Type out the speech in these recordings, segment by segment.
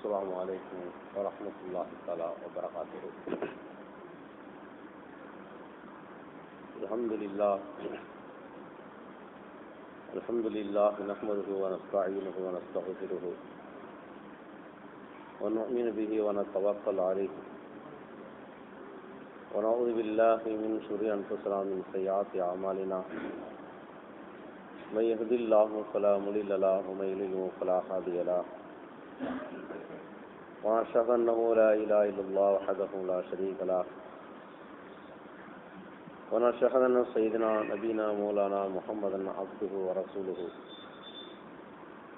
السلام عليكم ورحمة الله تعالى وبركاته الحمد لله الحمد لله نحمده ونستعينه ونستغفره ونؤمن به ونتوكل عليه ونعوذ بالله من شرور أنفسنا من سيئات أعمالنا من يهد الله فلا مضل له، ومن يضلل فلا هادي له۔ وأشهد أنه لا إله إلا الله وحده لا شريك له. ونشهد أن سيدنا نبينا مولانا محمدا عبده ورسوله.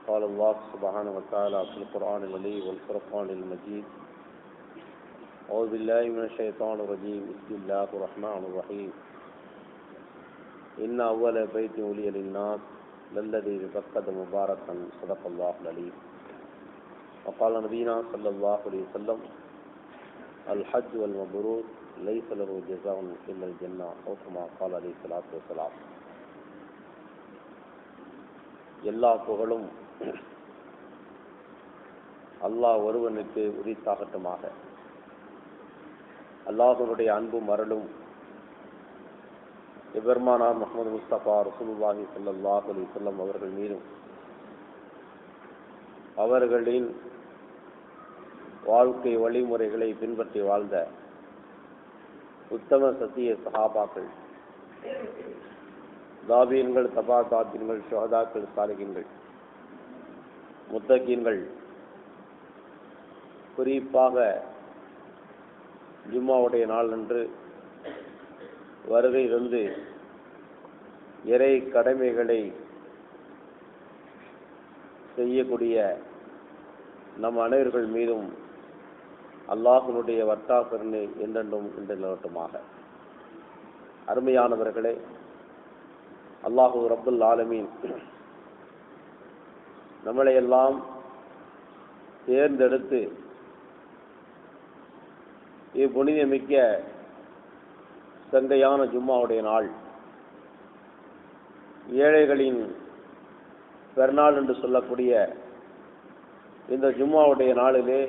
قال الله سبحانه وتعالى في القرآن العلي والفرقان المجيد. أعوذ بالله من الشيطان الرجيم. بسم الله الرحمن الرحيم. إن أول بيت ولي للناس للذي ببكة مباركا. صدق الله العليم وقال نبينا صلى الله عليه وسلم الحج والمبرور ليس له جزاء إلا الجنة أو كما قال عليه الصلاة والسلام எல்லா புகழும் அல்லாஹ் ஒருவனுக்கு உரித்தாகட்டுமாக அல்லாஹனுடைய அன்பும் அருளும் எபெருமானார் முகமது முஸ்தபா ரசூலுல்லாஹி ஸல்லல்லாஹு அலைஹி வஸல்லம் அவர்கள் மீதும் அவர்களின் வாழ்க்கை வழிமுறைகளை பின்பற்றி வாழ்ந்த உத்தம சத்திய சஹாபாக்கள் தாபீன்கள் தபா தாபீன்கள் ஷோதாக்கள் சாலிகின்கள் முத்தகீன்கள். குறிப்பாக ஜும்மாவுடைய நாளன்று வருகை வந்து இறை கடமைகளை செய்யக்கூடிய நம் அனைவர்கள் மீதும் அல்லாஹனுடைய வர்த்தாக்கருணை என்றென்றும் என்று நிலவட்டுமாக. அருமையானவர்களே அல்லாஹு ரப்புல் ஆலமீன் நம்மளை எல்லாம் தேர்ந்தெடுத்து இப்புனிதமிக்க சங்கையான ஜும்மாவுடைய நாள் ஏழைகளின் பெருநாள் என்று சொல்லக்கூடிய இந்த ஜும்மாவுடைய நாளிலே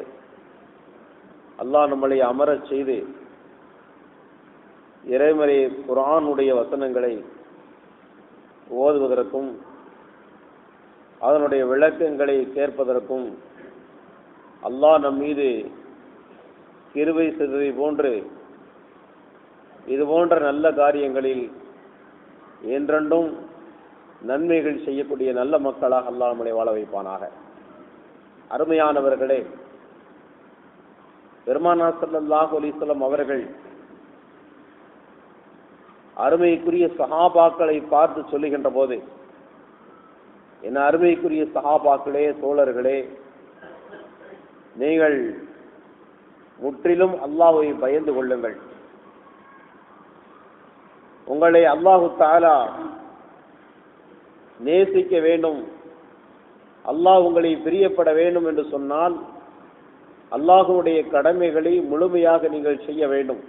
அல்லாஹ் நம்மளை அமரச் செய்து இறைமறை குரானுடைய வசனங்களை ஓதுவதற்கும் அதனுடைய விளக்கங்களை கேட்பதற்கும் அல்லாஹ் நம் மீது கிருவை செய்ததை போன்று இது போன்ற நல்ல காரியங்களில் என்றென்றும் நன்மைகள் செய்யக்கூடிய நல்ல மக்களாக அல்லாஹ் நம்மளை வாழ வைப்பானாக. அருமையானவர்களே பெருமானா சல்லாஹூ அலிஸ்லம் அவர்கள் அருமைக்குரிய சஹாபாக்களை பார்த்து சொல்லுகின்ற போது என் அருமைக்குரிய சகாபாக்களே சோழர்களே நீங்கள் முற்றிலும் அல்லாஹை பயந்து கொள்ளுங்கள். உங்களை அல்லாஹு தாலா நேசிக்க வேண்டும். அல்லாஹ் உங்களை பிரியப்பட வேண்டும் என்று சொன்னால் அல்லாஹுடைய கடமைகளை முழுமையாக நீங்கள் செய்ய வேண்டும்.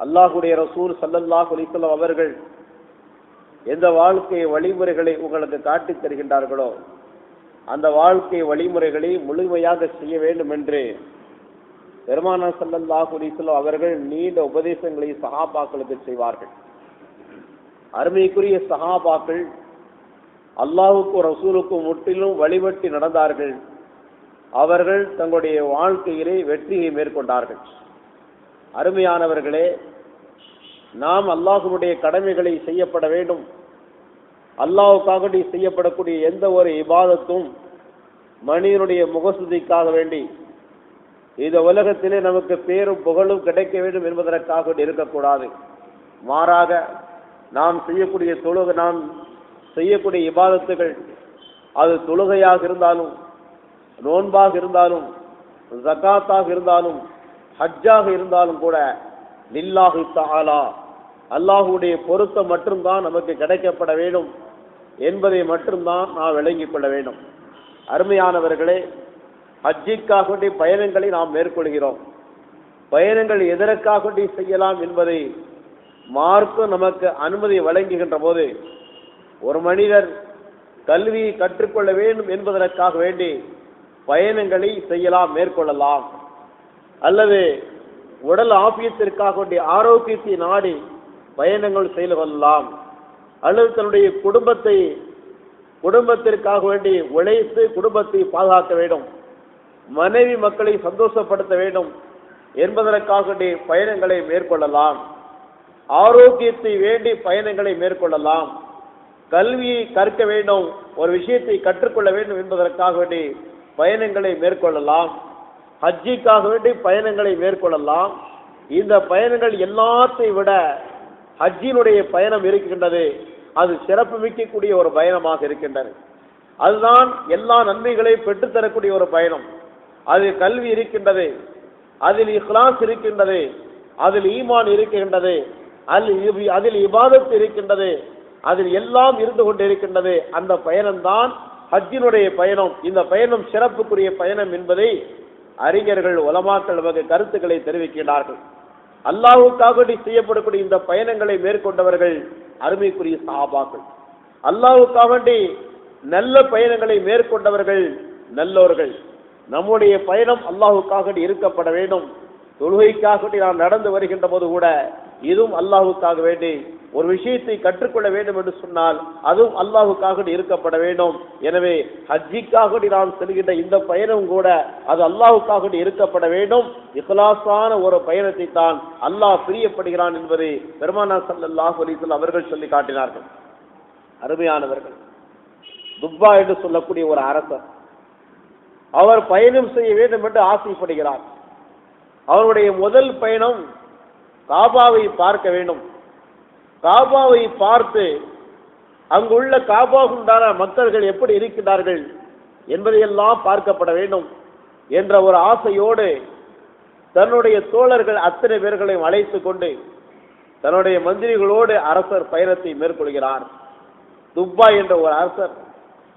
அல்லாஹுடைய ரசூல் சல்லல்லாஹ் அலிசல்லாம் அவர்கள் எந்த வாழ்க்கை வழிமுறைகளை உங்களுக்கு காட்டித் தருகின்றார்களோ அந்த வாழ்க்கை வழிமுறைகளை முழுமையாக செய்ய வேண்டும் என்று பெருமானா சல்லல்லாஹ் அலிசல்லாம் அவர்கள் நீண்ட உபதேசங்களை சகாபாக்களுக்கு செய்வார்கள். அருமைக்குரிய சஹாபாக்கள் அல்லாஹுக்கும் ரசூலுக்கும் முற்றிலும் வழிபட்டு நடந்தார்கள். அவர்கள் தங்களுடைய வாழ்க்கையிலே வெற்றியை மேற்கொண்டார்கள். அருமையானவர்களே நாம் அல்லாஹுடைய கடமைகளை செய்யப்பட வேண்டும். அல்லாஹுக்காக செய்யப்படக்கூடிய எந்த ஒரு இபாதத்தும் மனிதனுடைய முகசுதிக்காக வேண்டி இந்த உலகத்திலே நமக்கு பேரும் புகழும் கிடைக்க வேண்டும் என்பதற்காக இருக்கக்கூடாது. மாறாக நாம் செய்யக்கூடிய தொழுகை நாம் செய்யக்கூடிய இபாதத்துகள் அது தொழுகையாக இருந்தாலும் நோன்பாக இருந்தாலும் ஜக்காத்தாக இருந்தாலும் ஹஜ்ஜாக இருந்தாலும் கூட லில்லாஹு தாலா அல்லாஹுடைய பொருத்தம் மட்டும்தான் நமக்கு கிடைக்கப்பட வேண்டும் என்பதை மட்டும்தான் நாம் விளங்கிக் கொள்ள வேண்டும். அருமையானவர்களே ஹஜ்ஜிக்காக வேண்டிய பயணங்களை நாம் மேற்கொள்கிறோம். பயணங்கள் எதற்காக செய்யலாம் என்பதை மார்க்கம் நமக்கு அனுமதி வழங்குகின்ற போது ஒரு மனிதர் கல்வியை கற்றுக்கொள்ள வேண்டும் என்பதற்காக வேண்டி பயணங்களை செய்யலாம் மேற்கொள்ளலாம். அல்லது உடல் ஆபியத்திற்காக வேண்டிய ஆரோக்கியத்தை நாடி பயணங்கள் செய்து கொள்ளலாம். அல்லது தன்னுடைய குடும்பத்தை குடும்பத்திற்காக வேண்டி உழைத்து குடும்பத்தை பாதுகாக்க வேண்டும். மனைவி மக்களை சந்தோஷப்படுத்த வேண்டும் என்பதற்காக வேண்டிய பயணங்களை மேற்கொள்ளலாம். ஆரோக்கியத்தை வேண்டி பயணங்களை மேற்கொள்ளலாம். கல்வியை கற்க வேண்டும். ஒரு விஷயத்தை கற்றுக்கொள்ள வேண்டும் என்பதற்காக வேண்டி பயணங்களை மேற்கொள்ளலாம். ஹஜ்ஜிக்காக வேண்டி பயணங்களை மேற்கொள்ளலாம். இந்த பயணங்கள் எல்லாத்தை விட ஹஜ்ஜினுடைய பயணம் இருக்கின்றது. அது சிறப்பு மிக்கக்கூடிய ஒரு பயணமாக இருக்கின்றது. அதுதான் எல்லா நன்மைகளையும் பெற்றுத்தரக்கூடிய ஒரு பயணம். அதில் கல்வி இருக்கின்றது. அதில் இஹ்லாஸ் இருக்கின்றது. அதில் ஈமான் இருக்கின்றது. அதில் இபி- அதில் இபாதத் இருக்கின்றது. அதில் எல்லாம் இருந்து கொண்டிருக்கின்றது. அந்த பயணம்தான் ஹஜ்ஜினுடைய பயணம். இந்த பயணம் சிறப்புக்குரிய பயணம் என்பதை அறிஞர்கள் உலமாக்கள் வகை கருத்துக்களை தெரிவிக்கிறார்கள் அல்லாஹுக்காக வேண்டி செய்யப்படக்கூடிய இந்த பயணங்களை மேற்கொண்டவர்கள் அருமைக்குரிய சாபாக்கள் அல்லாஹுக்காக வேண்டி நல்ல பயணங்களை மேற்கொண்டவர்கள் நல்லோர்கள். நம்முடைய பயணம் அல்லாஹுக்காக இருக்கப்பட வேண்டும். தொழுகைக்காக வேண்டி நாம் நடந்து வருகின்ற போது கூட இதுவும் அல்லாஹுக்காக வேண்டி ஒரு விஷயத்தை கற்றுக்கொள்ள வேண்டும் என்று சொன்னால் அதுவும் அல்லாஹுக்காக இருக்கப்பட வேண்டும். எனவே ஹஜ்ஜிக்காக வேண்டி நாம் செல்கின்ற இந்த பயணம் கூட அது அல்லாஹுக்காக இருக்கப்பட வேண்டும். இஹ்லாசான ஒரு பயணத்தை தான் அல்லாஹ் பிரியப்படுகிறான் என்பதை பெருமானா ஸல்லல்லாஹு அலிசல் அவர்கள் சொல்லி காட்டினார்கள். அருமையானவர்கள் துப்பா என்று சொல்லக்கூடிய ஒரு அரசர் அவர் பயணம் செய்ய வேண்டும் என்று ஆசைப்படுகிறார். அவருடைய முதல் பயணம் காபாவை பார்க்க வேண்டும். காபாவை பார்த்து அங்குள்ள காபாவுண்டான மக்கள்கள் எப்படி இருக்கிறார்கள் என்பதையெல்லாம் பார்க்கப்பட வேண்டும் என்ற ஒரு ஆசையோடு தன்னுடைய தோழர்கள் அத்தனை பேர்களையும் அழைத்து கொண்டு தன்னுடைய மந்திரிகளோடு அரசர் பயணத்தை மேற்கொள்கிறார். துப்பா என்ற ஒரு அரசர்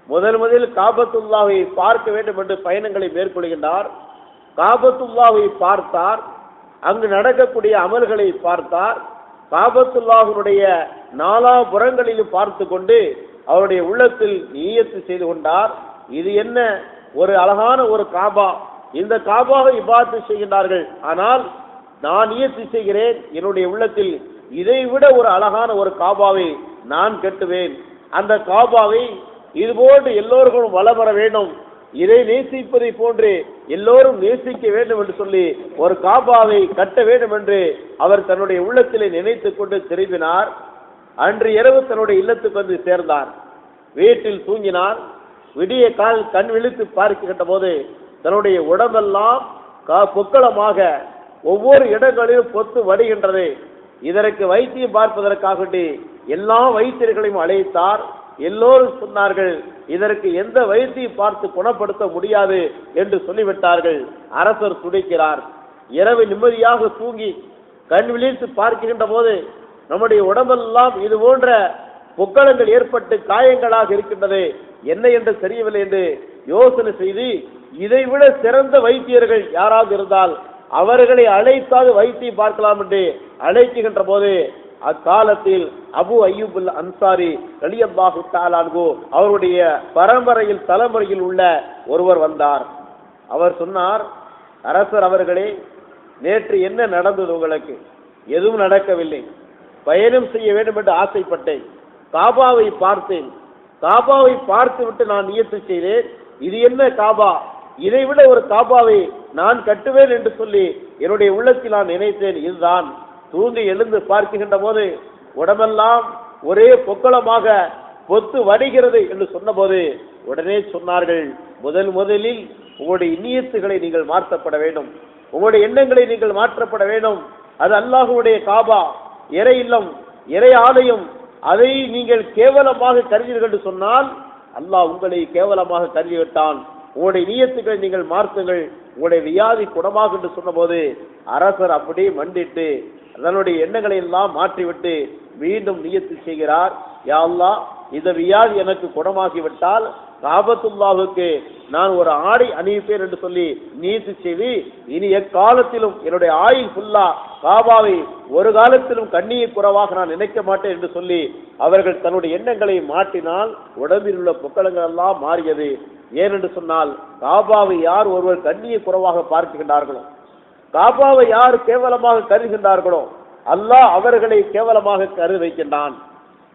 முதல் முதலில் காபத்துல்லாவை பார்க்க வேண்டும் என்று பயணங்களை மேற்கொள்கின்றார். காபத்துல்லாவை பார்த்தார் அங்கு நடக்கக்கூடிய அமல்களை பார்த்தார் காபத்துல்லாஹனுடைய நாலாபுறங்களிலும் பார்த்து கொண்டு அவருடைய உள்ளத்தில் நீயத்து செய்து கொண்டார். இது என்ன? ஒரு அழகான ஒரு காபா. இந்த காபாவை இபாத்து செய்கின்றார்கள். ஆனால் நான் நியத்து செய்கிறேன் என்னுடைய உள்ளத்தில் இதைவிட ஒரு அழகான ஒரு காபாவை நான் கட்டுவேன். அந்த காபாவை இதுபோன்று எல்லோருக்கும் வளம் வர வேண்டும். இதை நேசிப்பதை போன்று எல்லோரும் நேசிக்க வேண்டும் என்று சொல்லி ஒரு காபாவை கட்ட வேண்டும் என்று அவர் தன்னுடைய உள்ளத்திலே நினைத்துக் கொண்டு திரும்பினார். அன்று இரவு தன்னுடைய இல்லத்துக்கு வந்து சேர்ந்தார். வீட்டில் தூங்கினார். விடிய கால் கண் விழித்து பார்க்கின்ற போது தன்னுடைய உடம்பெல்லாம் கா பொக்களமாக ஒவ்வொரு இடங்களிலும் பொத்து வடிகின்றது. இதற்கு வைத்தியம் பார்ப்பதற்காக எல்லா வைத்தியர்களையும் அழைத்தார். எல்லோரும் சொன்னார்கள் இதற்கு எந்த வைத்தியம் பார்த்து குணப்படுத்த முடியாது என்று சொல்லிவிட்டார்கள். அரசர் துடிக்கிறார். இரவு நிம்மதியாக தூங்கி கண் விழித்து பார்க்கின்ற போது நம்முடைய உடம்பெல்லாம் இது போன்ற பொக்களங்கள் ஏற்பட்டு காயங்களாக இருக்கின்றது. என்ன என்று தெரியவில்லை என்று யோசனை செய்து இதைவிட சிறந்த வைத்தியர்கள் யாராவது இருந்தால் அவர்களை அழைத்தாவது வைத்தியம் பார்க்கலாம் என்று அழைக்குகின்ற போது அக்காலத்தில் அபு அய்யூபுல் அன்சாரி ரலியல்லாஹு தாலான்கு அவருடைய பரம்பரையில் தலைமுறையில் உள்ள ஒருவர் வந்தார். அவர் சொன்னார் அரசர் அவர்களே நேற்று என்ன நடந்தது உங்களுக்கு? எதுவும் நடக்கவில்லை. பயணம் செய்ய வேண்டும் என்று ஆசைப்பட்டேன். காபாவை பார்த்தேன். காபாவை பார்த்துவிட்டு நான் நியத்து செய்தேன். இது என்ன காபா? இதைவிட ஒரு காபாவை நான் கட்டுவேன் என்று சொல்லி என்னுடைய உள்ளத்தில் நான் நினைத்தேன். இதுதான் தூங்கி எழுந்து பார்க்கின்ற போது உடம்பெல்லாம் ஒரே பொக்களமாக பொத்து வடிகிறது என்று சொன்னபோது உடனே சொன்னார்கள் முதல் முதலில் உங்களுடைய இனியத்துகளை நீங்கள் மாற்றப்பட வேண்டும். உங்களுடைய எண்ணங்களை நீங்கள் மாற்றப்பட வேண்டும். அது அல்லாஹுடைய காபா இறை இல்லம் இறை ஆலயம். அதை நீங்கள் கேவலமாக கருதீர்கள் என்று சொன்னால் அல்லாஹ் உங்களை கேவலமாக கருதிவிட்டான். உங்களுடைய நீயத்துக்களை நீங்கள் மாற்றுங்கள். உங்களுடைய வியாதி குணமாக என்று சொன்னபோது அரசர் அப்படியே மண்டிட்டு தன்னுடைய எண்ணங்களை எல்லாம் மாற்றிவிட்டு மீண்டும் நியத்து செய்கிறார். யா இந்த வியாதி எனக்கு குணமாகிவிட்டால் காபத்துல்லாவுக்கு நான் ஒரு ஆடை அணிவிப்பேன் என்று சொல்லி நீத்து செய்து இனி எக்காலத்திலும் என்னுடைய ஆயுள் ஃபுல்லா காபாவை ஒரு காலத்திலும் கண்ணியை குறைவாக நான் நினைக்க மாட்டேன் என்று சொல்லி அவர்கள் தன்னுடைய எண்ணங்களை மாற்றினால் உடம்பில் உள்ள புக்கலங்கள் எல்லாம் மாறியது. ஏனென்று சொன்னால் காபாவை யார் ஒருவர் கண்ணியை குறைவாக பார்க்கின்றார்களோ காபாவை யார் கேவலமாக கருதுகின்றார்களோ அல்லாஹ் அவர்களை கேவலமாக கரு வைக்கின்றான்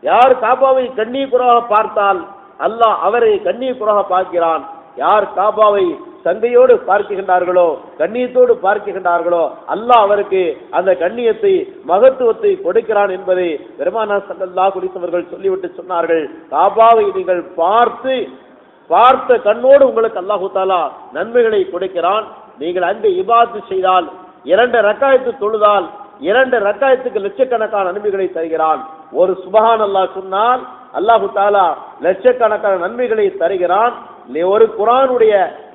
யார் காபாவை கண்ணிய பார்த்தால் அல்லாஹ் அவரை கண்ணிய பார்க்கிறான். யார் காபாவை சங்கையோடு பார்க்கின்றார்களோ கண்ணியத்தோடு பார்க்கின்றார்களோ அல்லாஹ் அவருக்கு அந்த கண்ணியத்தை மகத்துவத்தை கொடுக்கிறான் என்பதை பெருமானா சல்லல்லாஹு குறித்தவர்கள் சொல்லிவிட்டு சொன்னார்கள். காபாவை நீங்கள் பார்த்து பார்த்த கண்ணோடு உங்களுக்கு அல்லாஹு தாலா நன்மைகளை கொடுக்கிறான். நீங்கள் அங்கு இபாத்து செய்தால் இரண்டு ரக்காயத்து தொழுதால் இரண்டு ரக்காயத்துக்கு லட்சக்கணக்கான நன்மைகளை தருகிறான். ஒரு சுபஹான் அல்லாஹ் சொன்னால் அல்லாஹு தாலா லட்சக்கணக்கான நன்மைகளை தருகிறான். நீ ஒரு குரானுடைய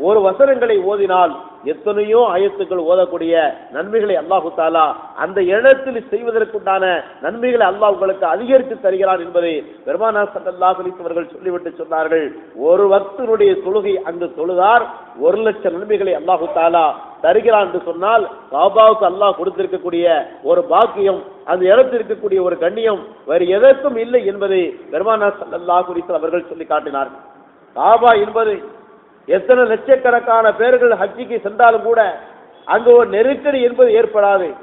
ஒரு வசனங்களை ஓதினால் எத்தனையோ ஆயத்துக்கள் ஓதக்கூடிய நன்மைகளை அல்லாஹு தாலா அந்த இடத்தில் செய்வதற்குண்டான நன்மைகளை அல்லாஹ் உங்களுக்கு அதிகரித்து தருகிறான் என்பதை பெருமானா சல்லா அவர்கள் சொல்லிவிட்டு சொன்னார்கள். ஒரு வக்தனுடைய தொழுகை அங்கு தொழுதார் ஒரு லட்சம் நன்மைகளை அல்லாஹு தாலா தருகிறான் என்று சொன்னால் காபாவுக்கு அல்லாஹ் கொடுத்திருக்கக்கூடிய ஒரு பாக்கியம் அந்த இடத்தில் இருக்கக்கூடிய ஒரு கண்ணியம் வேறு எதற்கும் இல்லை என்பதை பெருமானா சல்லா குறித்து அவர்கள் சொல்லி காட்டினார்கள். காபா என்பது எத்தனை லட்சக்கணக்கான பேர்கள் ஹஜ்ஜிக்கு சென்றாலும் கூட அங்கு ஒரு நெருக்கடி என்பது ஏற்படாது.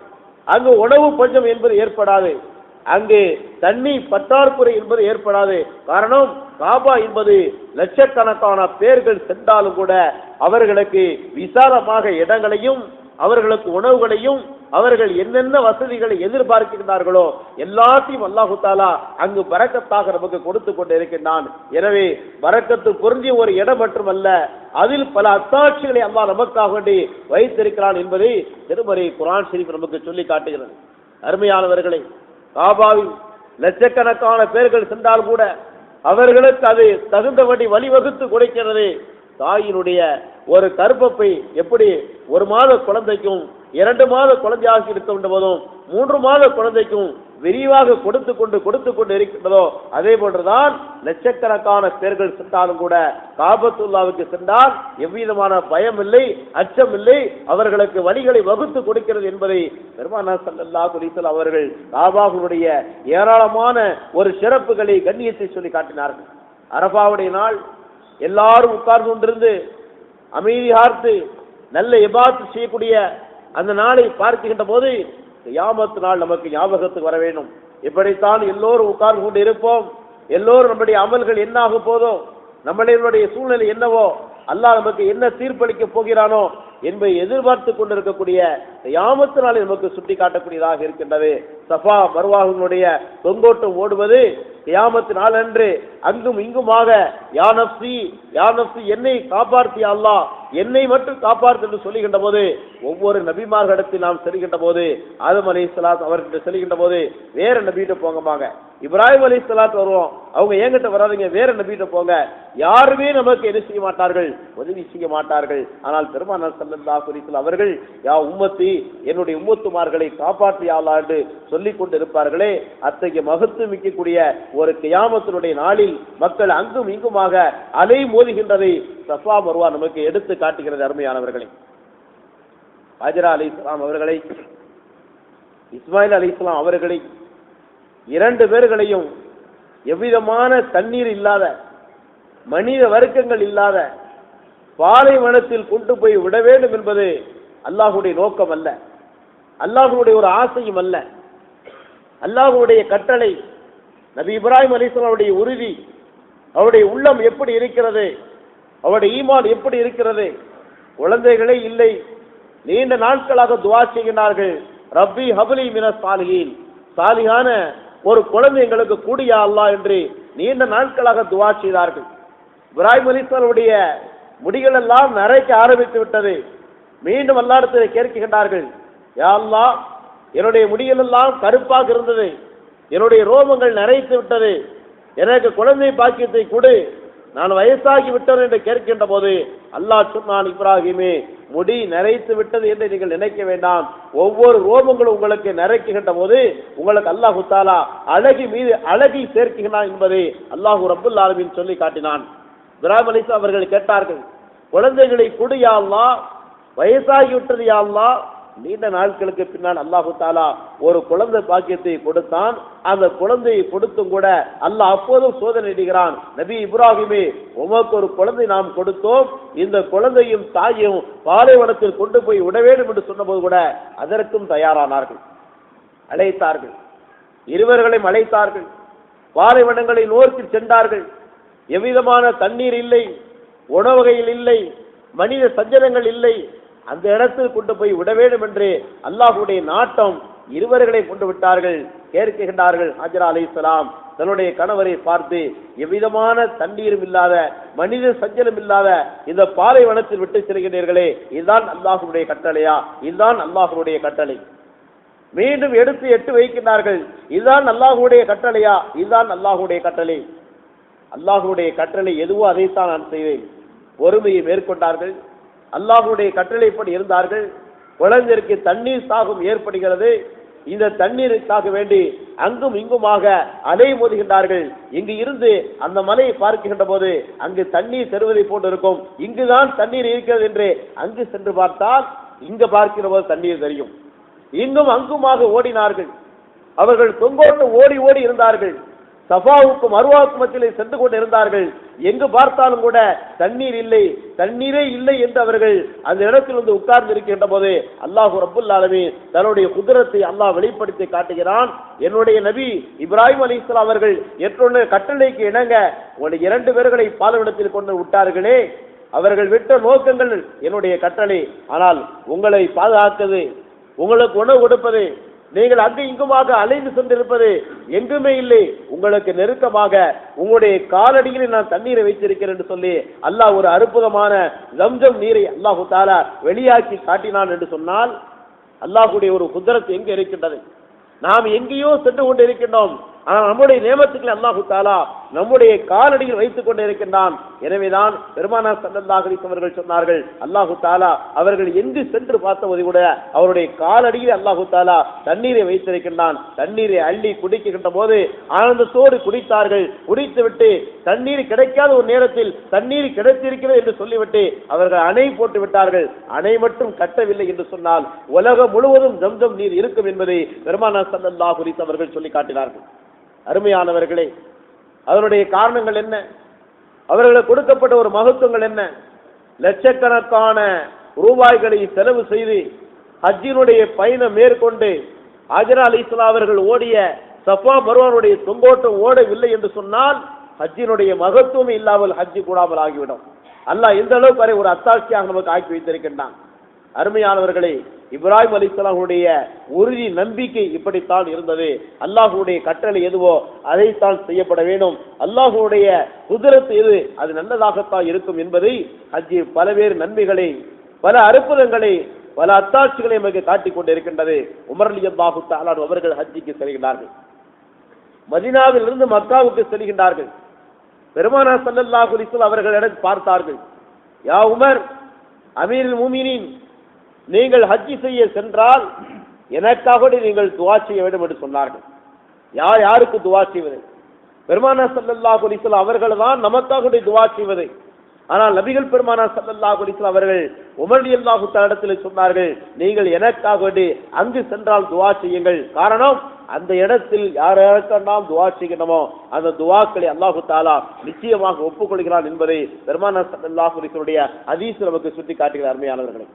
அங்கு உணவு பஞ்சம் என்பது ஏற்படாது. அங்கு தண்ணி பற்றாக்குறை என்பது ஏற்படாது. காரணம் காபா என்பது லட்சக்கணக்கான பேர்கள் சென்றாலும் கூட அவர்களுக்கு விசாலமாக இடங்களையும் அவர்களுக்கு உணவுகளையும் அவர்கள் என்னென்ன வசதிகளை எதிர்பார்க்கின்றார்களோ எல்லாத்தையும் அல்லாஹு தாலா அங்கு பறக்கத்தாக நமக்கு கொடுத்து கொண்டு இருக்கின்றான் எனவே பறக்கத்து பொருந்திய ஒரு இடம் மட்டுமல்ல அதில் பல அத்தாட்சிகளை அல்லா நமக்காக வேண்டி வைத்திருக்கிறான் என்பதை திருமறை குரான் ஷெரீப் நமக்கு சொல்லி காட்டுகிறது. அருமையானவர்களை காபாவில் லட்சக்கணக்கான பேர்கள் சென்றால் கூட அவர்களுக்கு அது தகுந்தபடி வழிவகுத்து கொடுக்கிறது. தாயினுடைய ஒரு கருப்பப்பை எப்படி ஒரு மாத குழந்தைக்கும் இரண்டு மாத குழந்தையாக இருக்கின்ற போதும் மூன்று மாத குழந்தைக்கும் விரிவாக கொடுத்து கொண்டு கொடுத்து கொண்டு இருக்கின்றதோ அதே போன்றுதான் லட்சக்கணக்கான பேர்கள் சென்றாலும் கூட காபத்துல்லாவுக்கு சென்றால் எவ்விதமான பயம் இல்லை அச்சம் இல்லை அவர்களுக்கு வழிகளை வகுத்து கொடுக்கிறது என்பதை பெருமானா சல்லல்லா குலிசல் அவர்கள் காபாவுடைய ஏராளமான ஒரு சிறப்புகளை கண்ணியத்தை சொல்லி காட்டினார்கள். அரபாவுடைய நாள் எல்லாரும் உட்கார்ந்து கொண்டிருந்து அமைதி ஆர்த்து நல்ல இபாத்து செய்யக்கூடிய அந்த நாளை பார்க்கின்ற போது யாமத்து நாள் நமக்கு ஞாபகத்துக்கு வர வேண்டும். இப்படித்தான் எல்லோரும் உட்கார்ந்து கொண்டு இருப்போம். எல்லோரும் நம்முடைய அமல்கள் என்ன ஆக போதோ நம்மளுடைய சூழ்நிலை என்னவோ அல்லாஹ் நமக்கு என்ன தீர்ப்பளிக்க போகிறானோ என்பதை எதிர்பார்த்து கொண்டிருக்கக்கூடிய யாமத்து நாளில் நமக்கு சுட்டி காட்டக்கூடியதாக இருக்கின்றது. சஃபா மர்வாகனுடைய தொங்கோட்டம் ஓடுவது யாமத்து நாளன்று அங்கும் இங்குமாக யானப்சி யானப்சி என்னை காப்பாற்றி அல்லாஹ் என்னை மட்டும் காப்பாற்று என்று சொல்லுகின்ற போது ஒவ்வொரு நபிமார்களிடத்தில் நாம் செல்கின்ற போது ஆதம் அலி இஸ்லாத் அவர்கிட்ட செல்கின்ற போது வேற நபிகிட்ட போங்கம்பாங்க இப்ராஹிம் அலி இஸ்லாத் வருவோம். அவங்க என்கிட்ட வராதீங்க வேற நபிகிட்ட போங்க. யாருமே நமக்கு என்ன செய்ய மாட்டார்கள். உதவி செய்ய மாட்டார்கள். ஆனால் பெருமாள் சல்லல்லா குறித்தில் அவர்கள் யா உம்மத்தி என்னுடைய உம்மத்துமார்களை காப்பாற்றியாளா? என்று சொல்லிக் கொண்டிருப்பார்களே. அத்தகைய மகத்து மிக்கக்கூடிய ஒரு கியாமத்தினுடைய நாளில் மக்கள் அங்கும் இங்குமாக அலை மோதுகின்றதை சஃபா மருவா நமக்கு எடுத்து காட்டுகிறது அருமையானவர்களை. ஹாஜரா அலி இஸ்லாம் அவர்களை இஸ்மாயில் அலி இஸ்லாம் அவர்களை இரண்டு பேர்களையும் எவ்விதமான தண்ணீர் இல்லாத மனித வருக்கங்கள் இல்லாத பாலைவனத்தில் கொண்டு போய் விட வேண்டும் என்பது அல்லாஹுடைய நோக்கம் அல்ல. அல்லாஹுடைய ஒரு ஆசையும் அல்ல. அல்லாஹுடைய கட்டளை நபி இப்ராஹிம் அலிஸ்லாமுடைய உறுதி அவருடைய உள்ளம் எப்படி இருக்கிறது அவருடைய ஈமான் எப்படி இருக்கிறது குழந்தைகளே இல்லை நீண்ட நாட்களாக துவா செய்கிறார்கள் ரப்பி ஹபலி மின சாலியின் சாலியான ஒரு குழந்தை எங்களுக்கு கூடியா அல்லாஹ் என்று நீண்ட நாட்களாக துவா செய்தார்கள். இப்ராஹிம் அலிஸ்லாமுடைய முடிகள் எல்லாம் நரைக்க ஆரம்பித்து விட்டது. மீண்டும் அல்லாடத்தில் கேட்கின்றார்கள் யா என்னுடைய முடிகள் எல்லாம் கருப்பாக இருந்தது. என்னுடைய ரோமங்கள் நரைத்து விட்டது. எனக்கு குழந்தை பாக்கியத்தை கொடு. நான் வயசாகி விட்டேன் என்று கேட்கின்ற போது அல்லாஹ் சொன்னான் இப்ராஹிமே முடி நரைத்து விட்டது என்று நீங்கள் நினைக்க வேண்டாம். ஒவ்வொரு ரோமங்களும் உங்களுக்கு நரைக்குகின்ற போது உங்களுக்கு அல்லாஹு தாலா அழகி மீது அழகி சேர்க்குகிறான் என்பதை அல்லாஹு ரப்புல் சொல்லி காட்டினான். இப்ராஹிம் அலிஸ் அவர்கள் கேட்டார்கள் குழந்தைகளை கொடு யாழ்லா வயசாகிவிட்டது யாழ்லா நீண்ட நாட்களுக்கு பின்னால் அல்லாஹு தாலா ஒரு குழந்தை பாக்கியத்தை கொடுத்தான். அந்த குழந்தையை கொடுத்தும் கூட அல்லாஹ் அப்போதும் சோதனை இடுகிறான் நபி இப்ராஹிமே உமக்கு ஒரு குழந்தை நாம் கொடுத்தோம். இந்த குழந்தையும் தாயும் பாலைவனத்தில் கொண்டு போய் விட வேண்டும் என்று சொன்னபோது கூட அதற்கும் தயாரானார்கள் அழைத்தார்கள். இருவர்களையும் அழைத்தார்கள். பாலைவனங்களை நோக்கி சென்றார்கள். எவ்விதமான தண்ணீர் இல்லை உணவகையில் இல்லை மனித சஞ்சலங்கள் இல்லை அந்த இடத்தில் கொண்டு போய் விட வேண்டும் என்று அல்லாஹுடைய நாட்டம் இருவர்களை கொண்டு விட்டார்கள் கேட்கின்றார்கள் ஹாஜரா அலி இஸ்லாம். தன்னுடைய கணவரை பார்த்து எவ்விதமான தண்ணீரும் இல்லாத மனித சஞ்சலம் இல்லாத இந்த பாலைவனத்தில் விட்டு செல்கிறீர்களே இதுதான் அல்லாஹுடைய கட்டளையா? இதுதான் அல்லாஹுடைய கட்டளை. மீண்டும் எடுத்து எட்டு வைக்கின்றார்கள் இதுதான் அல்லாஹுடைய கட்டளையா? இதுதான் அல்லாஹுடைய கட்டளை. அல்லாஹுடைய கட்டளை எதுவோ அதைத்தான் நான் செய்வேன். பொறுமையை மேற்கொண்டார்கள். அல்லாஹுடைய கட்டளைப்படி இருந்தார்கள். குழந்தைக்கு தண்ணீர் தாகம் ஏற்படுகிறது. இந்த தண்ணீருக்காக வேண்டி அங்கும் இங்குமாக அலை மோதுகின்றார்கள். இங்கு இருந்து அந்த மலையை பார்க்கின்ற போது அங்கு தண்ணீர் தருவதை போன்று இருக்கும். இங்குதான் தண்ணீர் இருக்கிறது என்று அங்கு சென்று பார்த்தால் இங்கு பார்க்கிற போது தண்ணீர் தெரியும். இங்கும் அங்குமாக ஓடினார்கள். அவர்கள் தொங்கோட்டு ஓடி ஓடி இருந்தார்கள். சஃபாவுக்கும் அருவாவுக்கும் மத்தியிலே சென்று கொண்டு இருந்தார்கள் எங்கு பார்த்தாலும் கூட தண்ணீர் இல்லை தண்ணீரே இல்லை என்று அவர்கள் அந்த இடத்தில் வந்து உட்கார்ந்து இருக்கின்ற போது அல்லாஹு ரப்புல் ஆலமி தன்னுடைய குதிரத்தை அல்லாஹ் வெளிப்படுத்தி காட்டுகிறான். என்னுடைய நபி இப்ராஹிம் அலி அவர்கள் எற்றொன்று கட்டளைக்கு இணங்க உங்களுடைய இரண்டு பேர்களை பாலவிடத்தில் கொண்டு விட்டார்களே. அவர்கள் விட்ட நோக்கங்கள் என்னுடைய கட்டளை. ஆனால் உங்களை பாதுகாத்தது உங்களுக்கு உணவு கொடுப்பது நீங்கள் அங்கு இங்குமாக அலைந்து சென்றிருப்பது எங்குமே இல்லை. உங்களுக்கு நெருக்கமாக உங்களுடைய காலடியில் நான் தண்ணீரை வைத்திருக்கிறேன் என்று சொல்லி அல்லாஹ் ஒரு அற்புதமான ஜம்ஜம் நீரை அல்லாஹு தாலா வெளியாக்கி காட்டினான் என்று சொன்னால் அல்லாஹுடைய ஒரு குதிரத்து எங்கே இருக்கின்றது? நாம் எங்கேயோ சென்று கொண்டு இருக்கின்றோம் ஆனால் நம்முடைய நியமத்துக்களை அல்லாஹு தாலா நம்முடைய காலடியில் வைத்துக் கொண்டு இருக்கின்றான் எனவேதான் பெருமானா சல்லல்லாஹு அவர்கள் சொன்னார்கள் அல்லாஹு தாலா அவர்கள் எங்கு சென்று பார்த்தபோது கூட அவருடைய காலடியில் அல்லாஹு தாலா தண்ணீரை வைத்திருக்கின்றான். தண்ணீரை அள்ளி குடிக்கின்ற போது ஆனந்தத்தோடு குடித்தார்கள். குடித்துவிட்டு தண்ணீர் கிடைக்காத ஒரு நேரத்தில் தண்ணீர் கிடைத்திருக்கிறது என்று சொல்லிவிட்டு அவர்கள் அணை போட்டு விட்டார்கள். அணை மட்டும் கட்டவில்லை என்று சொன்னால் உலகம் முழுவதும் ஜம்ஜம் நீர் இருக்கும் என்பதை பெருமானா சல்லல்லாஹு அலைஹி அவர்கள் சொல்லி காட்டினார்கள். அருமையானவர்களே அதனுடைய காரணங்கள் என்ன? அவர்களுக்கு கொடுக்கப்பட்ட ஒரு மகத்துவங்கள் என்ன? லட்சக்கணக்கான ரூபாய்களை செலவு செய்து ஹஜ்ஜினுடைய பயணம் மேற்கொண்டு ஹஜரா அலி அவர்கள் ஓடிய சஃபா மருவானுடைய தொங்கோட்டம் ஓடவில்லை என்று சொன்னால் ஹஜ்ஜினுடைய மகத்துவம் இல்லாமல் ஹஜ்ஜி கூடாமல் ஆகிவிடும். அல்லாஹ் எந்த அளவுக்கு வரை ஒரு அத்தாட்சியாக நமக்கு ஆக்கி வைத்திருக்கின்றான்? அருமையானவர்களே இப்ராஹிம் அலிஸ்லாமுடைய உறுதி நம்பிக்கை இப்படித்தான் இருந்தது. அல்லாஹுடைய கட்டளை எதுவோ அதைத்தான் செய்யப்பட வேண்டும். அல்லாஹுடைய குதிரத்து எது? அது நல்லதாகத்தான் இருக்கும் என்பதை ஹஜ்ஜி பலவேறு நன்மைகளை பல அற்புதங்களை பல அத்தாட்சிகளை நமக்கு காட்டிக் கொண்டிருக்கின்றது. உமர் அலி அல்லாஹு தாலான் அவர்கள் ஹஜ்ஜிக்கு செல்கின்றார்கள். மதினாவிலிருந்து மக்காவுக்கு செல்கின்றார்கள். பெருமானா சல்லல்லாஹு அலிஸ்லாம் அவர்களிடம் பார்த்தார்கள். யா உமர் அமீரின் மூமினின் நீங்கள் ஹஜ்ஜி செய்ய சென்றால் எனக்காக நீங்கள் துவா செய்ய வேண்டும் என்று சொன்னார்கள். யார் யாருக்கு துவா செய்வது? பெருமானா சல்லல்லா குலிசல் அவர்கள் தான் நமக்காக துவா செய்வது. ஆனால் நபிகள் பெருமானா சல்லல்லா குலிசல் அவர்கள் உமர்லி அல்லாஹு இடத்தில் சொன்னார்கள் நீங்கள் எனக்காக அங்கு சென்றால் துவா செய்யுங்கள். காரணம் அந்த இடத்தில் யார் யாருக்கெல்லாம் துவா செய்யணுமோ அந்த துவாக்களை அல்லாஹு தாலா நிச்சயமாக ஒப்புக்கொள்கிறான் என்பதை பெருமானா சல்லல்லாஹு அலிஸ்வனுடைய ஹதீஸ் நமக்கு சுட்டி காட்டுகிற அருமையானவர்களை.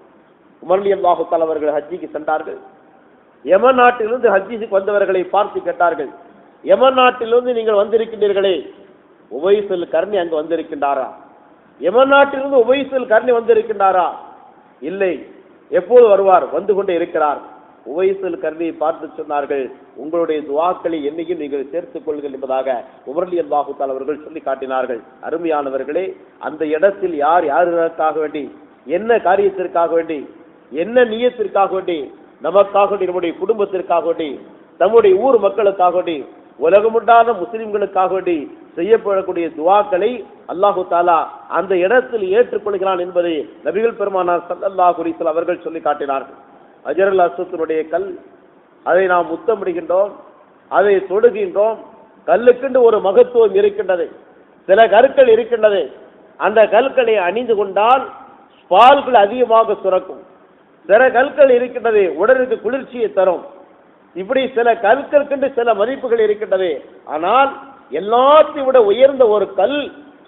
உமர்லி அல்லாஹு அவர்கள் ஹஜ்ஜிக்கு சென்றார்கள். யமன் நாட்டிலிருந்து ஹஜ்ஜிக்கு வந்தவர்களை பார்த்து கேட்டார்கள். யமன் நாட்டிலிருந்து நீங்கள் வந்திருக்கின்றீர்களே உபயசல் கர்ணி அங்கு வந்திருக்கின்றாரா? யமன் நாட்டிலிருந்து உபயசல் கர்ணி வந்திருக்கின்றாரா? இல்லை எப்போது வருவார்? வந்து கொண்டே இருக்கிறார். உவைசல் கருவியை பார்த்து சொன்னார்கள் உங்களுடைய துவாக்களை என்னையும் நீங்கள் சேர்த்துக் கொள்ளுங்கள் என்பதாக உமர்லி அல்லாஹுத்தால் அவர்கள் சொல்லி காட்டினார்கள். அருமையானவர்களே அந்த இடத்தில் யார் யாருக்காக வேண்டி என்ன காரியத்திற்காக வேண்டி என்ன நீயத்திற்காக வேண்டி நமக்காக வேண்டி நம்முடைய குடும்பத்திற்காக வேண்டி நம்முடைய ஊர் மக்களுக்காக வேண்டி உலகமுண்டான முஸ்லிம்களுக்காக வேண்டி செய்யப்படக்கூடிய துவாக்களை அல்லாஹு தாலா அந்த இடத்தில் ஏற்றுக்கொள்கிறான் என்பதை நபிகள் பெருமானார் சல்லல்லா அலிஸ்லாம் அவர்கள் சொல்லி காட்டினார்கள். அஜரல் அசத்தினுடைய கல் அதை நாம் முத்தமிடுகின்றோம் அதை தொடுகின்றோம். கல்லுக்கென்று ஒரு மகத்துவம் இருக்கின்றது. சில கற்கள் இருக்கின்றது. அந்த கற்களை அணிந்து கொண்டால் பால்கள் அதிகமாக சுரக்கும். சில கற்கள் இருக்கின்றது உடலுக்கு குளிர்ச்சியை தரும். இப்படி சில கற்களுக்கென்று சில மதிப்புகள் இருக்கின்றது. ஆனால் எல்லாத்தையும் விட உயர்ந்த ஒரு கல்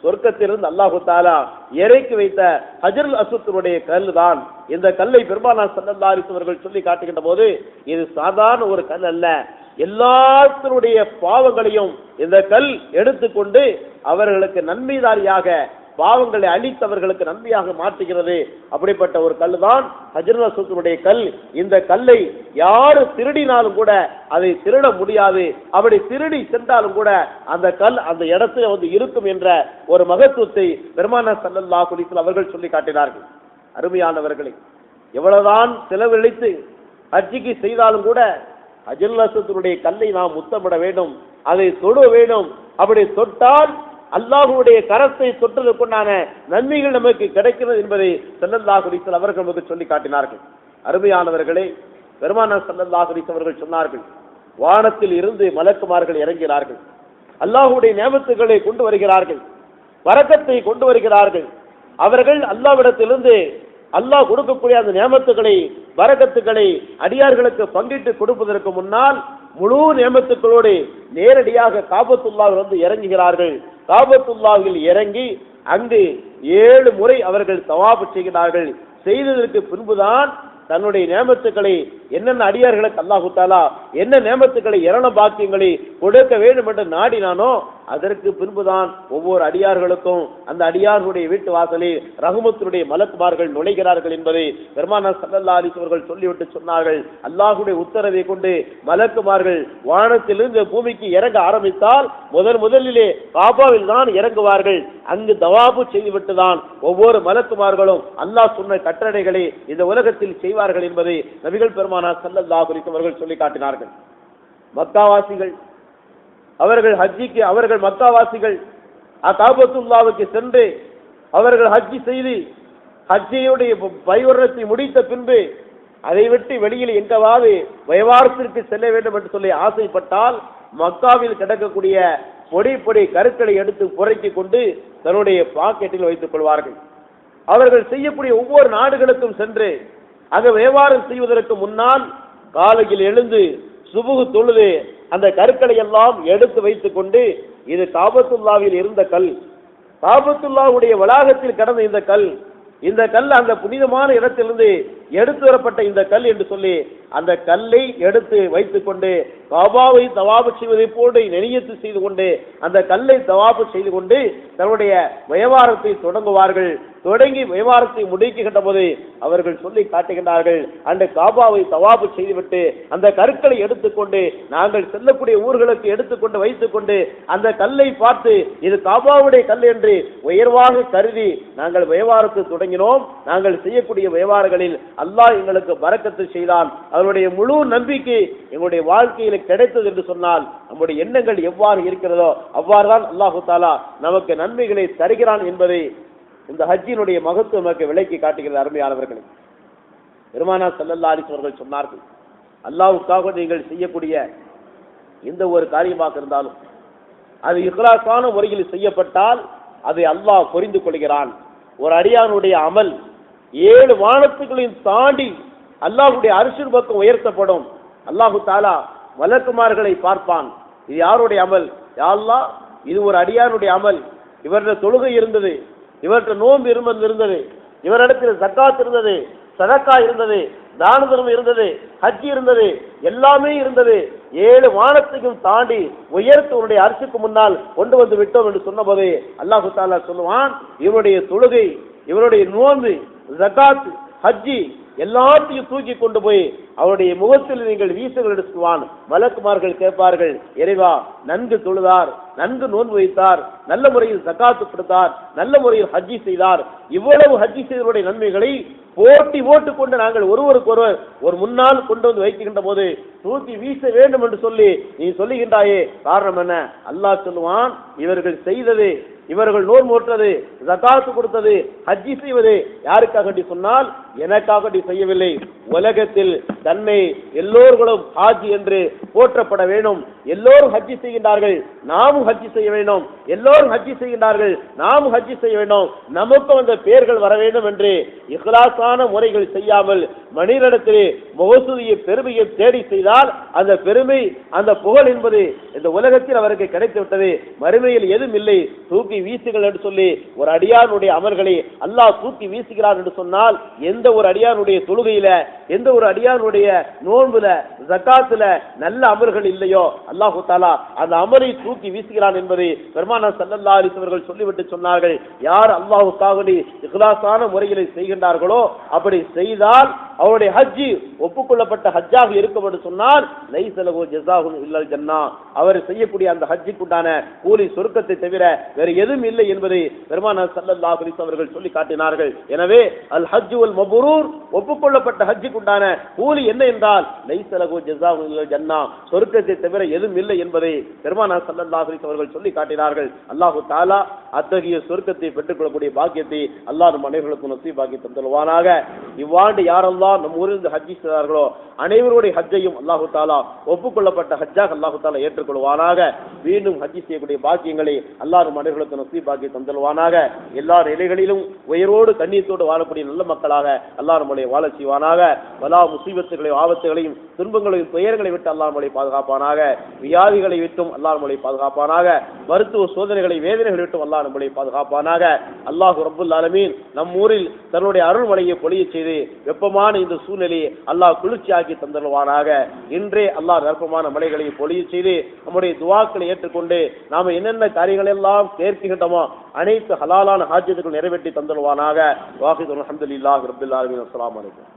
சொர்க்கத்திலிருந்து அல்லாஹு தாலா இறக்கி வைத்த ஹஜருல் அசுத்தினுடைய கல் தான் இந்த கல்லை பெருமானா சல்லல்லாரிஸ் அவர்கள் சொல்லி காட்டுகின்ற போது இது சாதாரண ஒரு கல் அல்ல. எல்லாத்தினுடைய பாவங்களையும் இந்த கல் எடுத்துக்கொண்டு அவர்களுக்கு நன்மைதாரியாக பாவங்களை அழித்தவர்களுக்கு நன்மையாக மாற்றுகிறது. அப்படிப்பட்ட ஒரு கல் தான் ஹஜ்ரல் சுத்தனுடைய கல். இந்த கல்லை யாரு திருடினாலும் கூட அதை திருட முடியாது. அப்படி திருடி சென்றாலும் கூட அந்த கல் அந்த இடத்துல வந்து இருக்கும் என்ற ஒரு மகத்துவத்தை பெருமான சல்லல்லா குலிசல் அவர்கள் சொல்லி காட்டினார்கள். அருமையானவர்களை எவ்வளவுதான் செலவழித்து ஹஜ்ஜிக்கு செய்தாலும் கூட அஜுல் அசத்தினுடைய கல்லை நாம் முத்தமிட வேண்டும். அதை தொட வேண்டும். அப்படி தொட்டால் அல்லாஹுடைய கரத்தை தொட்டதற்குண்டான நன்மைகள் நமக்கு கிடைக்கிறது என்பதை செல்லல்லா குடித்தல் அவர்கள் நமக்கு சொல்லி காட்டினார்கள். அருமையானவர்களே பெருமான சல்லல்லாஹ் அவர்கள் சொன்னார்கள் வானத்தில் இருந்து மலக்குமார்கள் இறங்கினார்கள். அல்லாஹுடைய நியமத்துகளை கொண்டு வருகிறார்கள் வரக்கத்தை கொண்டு வருகிறார்கள். அவர்கள் அல்லாவிடத்திலிருந்து அல்லாஹ் கொடுக்கக்கூடிய அந்த நியமத்துகளை வரகத்துக்களை அடியார்களுக்கு பங்கிட்டு கொடுப்பதற்கு முன்னால் முழு நியமத்துக்களோடு நேரடியாக காபத்துல்லாவில் வந்து இறங்குகிறார்கள். காபத்துல்லாவில் இறங்கி அங்கு ஏழு முறை அவர்கள் தவாபு செய்கிறார்கள். செய்ததற்கு பின்புதான் தன்னுடைய நேமத்துக்களை என்னென்ன அடியார்களுக்கு அல்லாஹு தாலா என்ன நேமத்துக்களை இரண பாக்கியங்களை கொடுக்க வேண்டும் என்று நாடினானோ அதற்கு பின்புதான் ஒவ்வொரு அடியார்களுக்கும் அந்த அடியார்களுடைய வீட்டு வாசலில் ரகுமத்தினுடைய மலக்குமார்கள் நுழைகிறார்கள் என்பதை பெருமானா சல்லல்லா அலிஸ் சொல்லிவிட்டு சொன்னார்கள். அல்லாஹுடைய உத்தரவை கொண்டு மலக்குமார்கள் வானத்திலிருந்து பூமிக்கு இறங்க ஆரம்பித்தால் முதன் முதலிலே காபாவில் தான் இறங்குவார்கள். அங்கு தவாபு செய்துவிட்டு தான் ஒவ்வொரு மலக்குமார்களும் அல்லாஹ் சொன்ன கட்டளைகளை இந்த உலகத்தில் செய்வார்கள் என்பதை நபிகள் பெருமானா சல்லல்லாஹு அலைஹி சொல்லி காட்டினார்கள் மக்காவாசிகள் அவர்கள் ஹஜ்ஜிக்கு அவர்கள் மக்காவாசிகள் அகாபத்துல்லாவுக்கு சென்று அவர்கள் ஹஜ்ஜி செய்து ஹஜ்ஜியுடைய பைவரணத்தை முடித்த பின்பு அதை விட்டு வெளியில் எங்கவாவது வியாபாரத்திற்கு செல்ல வேண்டும் என்று சொல்லி ஆசைப்பட்டால் மக்காவில் கிடக்கக்கூடிய பொடி பொடி கருக்களை எடுத்து புரைக்கி கொண்டு தன்னுடைய பாக்கெட்டில் வைத்துக் கொள்வார்கள். அவர்கள் செய்யக்கூடிய ஒவ்வொரு நாடுகளுக்கும் சென்று அங்கு வியாபாரம் செய்வதற்கு முன்னால் காலையில் எழுந்து சுபுகு தொழுது அந்த கற்களை எல்லாம் எடுத்து வைத்துக் கொண்டு இது காபத்துல்லாவில் இருந்த கல். காபத்துல்லாவுடைய வளாகத்தில் கடந்த இந்த கல் இந்த கல் அந்த புனிதமான இடத்திலிருந்து எடுத்து வரப்பட்ட இந்த கல் என்று சொல்லி அந்த கல்லை எடுத்து வைத்துக் கொண்டு காபாவை தவாபு செய்வதை போன்று நெறியத்து செய்து கொண்டு அந்த கல்லை தவாபு செய்து கொண்டு தன்னுடைய வியாபாரத்தை தொடங்குவார்கள். தொடங்கி வியாபாரத்தை முடிக்கின்ற போது அவர்கள் சொல்லி காட்டுகின்றார்கள் அந்த காபாவை தவாபு செய்துவிட்டு அந்த கற்களை எடுத்துக்கொண்டு நாங்கள் செல்லக்கூடிய ஊர்களுக்கு எடுத்துக்கொண்டு வைத்துக்கொண்டு அந்த கல்லை பார்த்து இது காபாவுடைய கல் என்று உயர்வாக கருதி நாங்கள் வியாபாரத்தை தொடங்கினோம். நாங்கள் செய்யக்கூடிய வியாபாரங்களில் அல்லாஹ் எங்களுக்கு பறக்கத்து செய்தான். அவருடைய முழு நம்பிக்கை எங்களுடைய வாழ்க்கையில் கிடைத்தது என்று சொன்னால் நம்முடைய எண்ணங்கள் எவ்வாறு இருக்கிறதோ அவ்வாறுதான் அல்லாஹு தாலா நமக்கு நன்மைகளை தருகிறான் என்பதை இந்த ஹஜ்ஜினுடைய மகத்துவம் நமக்கு விலைக்கு காட்டுகிறது அருமையானவர்களே. பெருமானா சல்லல்லா அலிஸ் அவர்கள் சொன்னார்கள் அல்லாவுக்காக நீங்கள் செய்யக்கூடிய எந்த ஒரு காரியமாக இருந்தாலும் அது இஹ்லாசான முறையில் செய்யப்பட்டால் அதை அல்லாஹ் புரிந்து கொள்கிறான். ஒரு அடியானுடைய அமல் ஏழு வானத்துகளையும் தாண்டி அல்லாஹுடைய அரசின் பக்கம் உயர்த்தப்படும். அல்லாஹு தாலா மலக்குமார்களை பார்ப்பான். இது யாருடைய அமல்? யா அல்லாஹ் இது ஒரு அடியானுடைய அமல். இவருடைய தொழுகை இருந்தது இவர்கிட்ட நோன்பு இருமல் இருந்தது. இவரிடத்தில் சக்காத் இருந்தது சதக்கா இருந்தது தான தர்மம் இருந்தது ஹஜ் இருந்தது எல்லாமே இருந்தது. ஏழு வானத்தையும் தாண்டி உயர்த்தவனுடைய அரசுக்கு முன்னால் கொண்டு வந்து விட்டோம் என்று சொன்னபோது அல்லாஹு தாலா சொல்லுவான் இவருடைய தொழுகை இவருடைய நோன்பு ஜகாத் ஹஜ்ஜி எல்லாத்தையும் தூக்கி கொண்டு போய் அவருடைய முகத்தில் நீங்கள் வீசுகள் எடுத்துவான் மலக்குமார்கள் கேட்பார்கள் இறைவா நன்கு தொழுதார் நன்கு நோன்பு வைத்தார் நல்ல முறையில் சக்காத்து கொடுத்தார் நல்ல முறையில் ஹஜ்ஜி செய்தார். இவ்வளவு ஹஜ்ஜி செய்தவருடைய நன்மைகளை போட்டி போட்டு கொண்டு நாங்கள் ஒருவருக்கு ஒருவர் ஒரு முன்னால் கொண்டு வந்து வைக்கின்ற போது தூக்கி வீச வேண்டும் என்று சொல்லி நீ சொல்லுகின்றாயே. காரணம் என்ன? அல்லாஹ் சொல்லுவான் இவர்கள் செய்தது இவர்கள் நோர் மோற்றது ஜகாத்து கொடுத்தது ஹஜ்ஜி செய்வது யாருக்காக சொன்னால் எனக்காக செய்யவில்லை. உலகத்தில் தன்னை எல்லோர்களும் ஹாஜி என்று போற்றப்பட வேண்டும். எல்லோரும் ஹஜ்ஜி செய்கின்றார்கள் நாமும் ஹஜ்ஜி செய்ய வேண்டும். எல்லோரும் ஹஜ்ஜி செய்கின்றார்கள் நாமும் ஹஜ்ஜி செய்ய வேண்டும். நமக்கும் அந்த பெயர்கள் வர வேண்டும் என்று இஹ்லாசான முறைகள் செய்யாமல் மனிதனிடத்திலே முகசூதிய பெருமையை தேடி செய்தால் அந்த பெருமை அந்த புகழ் என்பது இந்த உலகத்தில் அவருக்கு கிடைத்து விட்டது மறுமையில் எதுவும் இல்லை. தூக்கி தூக்கி வீசுங்கள் என்று சொல்லி ஒரு அடியானுடைய அமல்களை அல்லாஹ் தூக்கி வீசுகிறார் என்று சொன்னால் எந்த ஒரு அடியானுடைய தொழுகையில எந்த ஒரு அடியானுடைய நோன்புல ஜக்காத்துல நல்ல அமல்கள் இல்லையோ அல்லாஹு தாலா அந்த அமலை தூக்கி வீசுகிறான் என்பதை பெருமானா சல்லல்லா அலிசவர்கள் சொல்லிவிட்டு சொன்னார்கள். யார் அல்லாஹு அல்லாஹுக்காக இஹ்லாசான முறைகளை செய்கின்றார்களோ அப்படி செய்தால் அவருடைய ஹஜ்ஜி ஒப்புக்கொள்ளப்பட்ட ஹஜ்ஜாக இருக்கும் என்று சொன்னால் லைசலகு ஜஸாஹும் இல்லல் ஜன்னா. அவர் செய்யக்கூடிய அந்த ஹஜ்ஜிக்குண்டான கூலி சொர்க்கத்தை தவிர வேறு எதுவும் இல்லை என்பதை பெருமான சல்லல்லா அலைஹி அவர்கள் சொல்லி காட்டினார்கள். எனவே அல் ஹஜ் உல் மபுரூர் ஒப்புக்கொள்ளப்பட்ட ஹஜ்ஜுக்கு உண்டான கூலி என்ன என்றால் லைசலகு ஜஸாஹும் ஜன்னா சொர்க்கத்தை தவிர எதுவும் இல்லை என்பதை பெருமானார் சல்லல்லா அலைஹி அவர்கள் சொல்லி காட்டினார்கள். அல்லாஹு தாலா அத்தகைய சொர்க்கத்தை பெற்றுக்கொள்ளக்கூடிய பாக்கியத்தை அல்லாஹ் நம் அனைவர்களுக்கும் நசீபாக்கி தந்துள்வானாக இவ்வாண்டு யாரெல்லாம் நம் ஊரிலிருந்து ஹஜ்ஜி செய்தார்களோ அனைவருடைய ஹஜ்ஜையும் அல்லாஹு தாலா ஒப்புக்கொள்ளப்பட்ட ஹஜ்ஜாக அல்லாஹு தாலா ஏற்றுக்கொள்வானாக. மீண்டும் ஹஜ்ஜி செய்யக்கூடிய பாக்கியங்களை அல்லாஹ் நம் அனைவர்களுக்கும் அனைவர்களுக்கு நசீபாக்கி தந்தல்வானாக. எல்லா நிலைகளிலும் உயரோடு கண்ணியத்தோடு வாழக்கூடிய நல்ல மக்களாக அல்லாஹ் நம்மளை வாழ செய்வானாக. வலா முசீபத்துகளையும் ஆபத்துகளையும் துன்பங்களையும் துயரங்களை விட்டு அல்லா நம்மளை பாதுகாப்பானாக. வியாதிகளை விட்டும் அல்லாஹ் நம்மளை பாதுகாப்பானாக. மருத்துவ சோதனைகளை வேதனைகளை விட்டும் அல்லா நம்மளை பாதுகாப்பானாக. அல்லாஹ் ரபுல் ஆலமீன் நம் ஊரில் தன்னுடைய அருள்மலையை பொழிய செய்து வெப்பமான இந்த சூழ்நிலையை அல்லாஹ் குளிர்ச்சியாக்கி தந்தல்வானாக. இன்றே அல்லாஹ் நற்பமான மலைகளை பொழிய செய்து நம்முடைய துவாக்களை ஏற்றுக்கொண்டு நாம் என்னென்ன காரியங்கள் எல்லாம் கேட்கின்றோமோ அனைத்து ஹலாலான ஹாஜத்துகள் நிறைவேற்றி தந்துடுவானாக. வாஹிது அஹமதுல்லாஹ் ரப்பில் அஸ்லாம் வலைக்கம்